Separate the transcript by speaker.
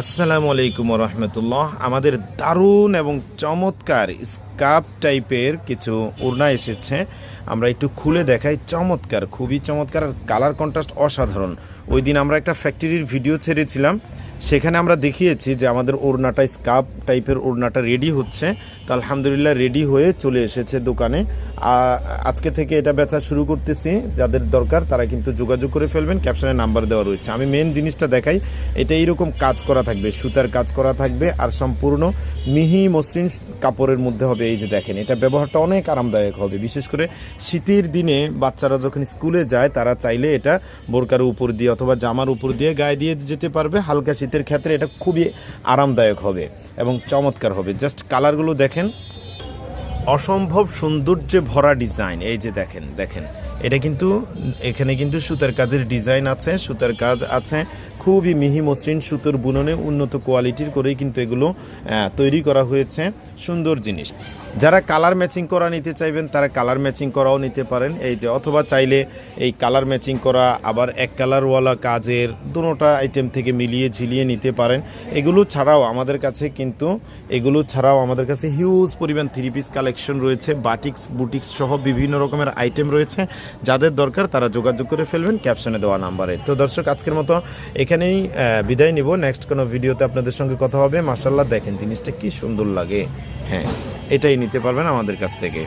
Speaker 1: আসসালামু আলাইকুম রহমতুল্লাহ। আমাদের দারুণ এবং চমৎকার স্কাপ টাইপের কিছু ওড়না এসেছে। আমরা একটু খুলে দেখাই। চমৎকার, খুবই চমৎকার। আর কালার কন্ট্রাস্ট অসাধারণ। ওই দিন আমরা একটা ফ্যাক্টরির ভিডিও ছেড়েছিলাম। সেখানে আমরা দেখিয়েছি যে আমাদের ওড়নাটা স্কাপ টাইপের ওড়নাটা রেডি হচ্ছে। তো আলহামদুলিল্লাহ রেডি হয়ে চলে এসেছে দোকানে। আজকে থেকে এটা বেচা শুরু করতেছি। যাদের দরকার তারা কিন্তু যোগাযোগ করে ফেলবেন। ক্যাপশনে নাম্বার দেওয়া রয়েছে। আমি মেন জিনিসটা দেখাই, এটা এইরকম কাজ করা থাকবে, সুতার কাজ করা থাকবে আর সম্পূর্ণ মিহি মসৃণ কাপড়ের মধ্যে হবে। এই যে দেখেন, এটা ব্যবহারটা অনেক আরামদায়ক হবে। বিশেষ করে শীতের দিনে বাচ্চারা যখন স্কুলে যায়, তারা চাইলে এটা বোরকার উপর দিয়ে অথবা জামার উপর দিয়ে গায়ে দিয়ে যেতে পারবে। হালকা শীতের ক্ষেত্রে এটা খুবই আরামদায়ক হবে এবং চমৎকার হবে। জাস্ট কালারগুলো দেখেন। অসম্ভব সৌন্দর্যে ভরা ডিজাইন। এই যে দেখেন দেখেন। এটা কিন্তু, এখানে কিন্তু সুতার কাজের ডিজাইন আছে, সুতার কাজ আছে। খুবই মিহি মসৃণ সুতোর বুননে উন্নত কোয়ালিটির করেই কিন্তু এগুলো তৈরি করা হয়েছে। সুন্দর জিনিস। যারা কালার ম্যাচিং করা নিতে চাইবেন, তারা কালার ম্যাচিং করাও নিতে পারেন। এই যে, অথবা চাইলে এই কালার ম্যাচিং করা, আবার এক কালারওয়ালা কাজের দুটোটা আইটেম থেকে মিলিয়ে ঝিলিয়ে নিতে পারেন। এগুলো ছাড়াও আমাদের কাছে কিন্তু, এগুলো ছাড়াও আমাদের কাছে হিউজ পরিমাণ থ্রি পিস কালেকশন রয়েছে। বাটিক্স, বুটিক্স সহ বিভিন্ন রকমের আইটেম রয়েছে। যাদের দরকার তারা যোগাযোগ করে ফেলবেন ক্যাপশনে দেওয়া নাম্বারে। তো দর্শক, আজকের মতো এখানেই বিদায় নিব। নেক্সট কোনো ভিডিওতে আপনাদের সঙ্গে কথা হবে। মার্শাল্লাহ দেখেন জিনিসটা কি সুন্দর লাগে। হ্যাঁ। এটাই নিতে পারবেন আমাদের কাছ থেকে।